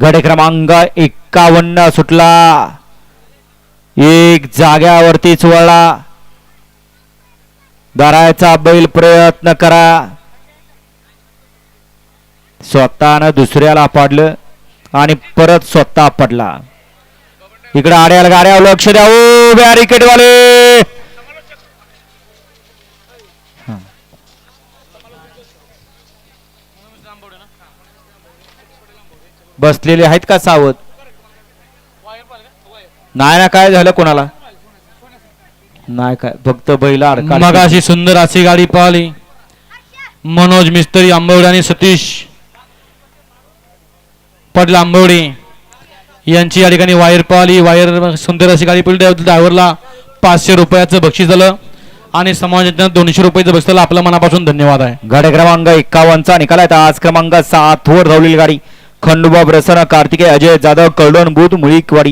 गड क्रमांक एक्कावन्न सुटला. एक जाग्यावरतीच वळला धरायचा बैल प्रयत्न करा. स्वतःनं दुसऱ्याला पडलं आणि परत स्वतः पडला. इकडे आड्याला गाड्या लक्ष द्या. ओ वाले बसलेले आहेत का सावध? नाही ना काय झालं कोणाला? नाही काय फक्त बैला मग अशी सुंदर अशी गाडी पळाली मनोज मिस्त्री आंबवडे आणि सतीश. पाटील आंबवडे. यांची या ठिकाणी वायर पळाली वायर सुंदर अशी गाडी पळली ड्रायव्हरला पाचशे रुपयाचं बक्षीस झालं. आणि समाजाच्या दोनशे रुपयाचं बक्षीस झालं. आपल्या मनापासून धन्यवाद आहे. गाडी क्रमांक एक्कावन्नचा निकाल आहे. आज क्रमांक सात वर धावलेली गाडी. खंडोबा प्रसन्न कार्तिकेय अजय जाधव कळडण बुध मुळीकवाडी.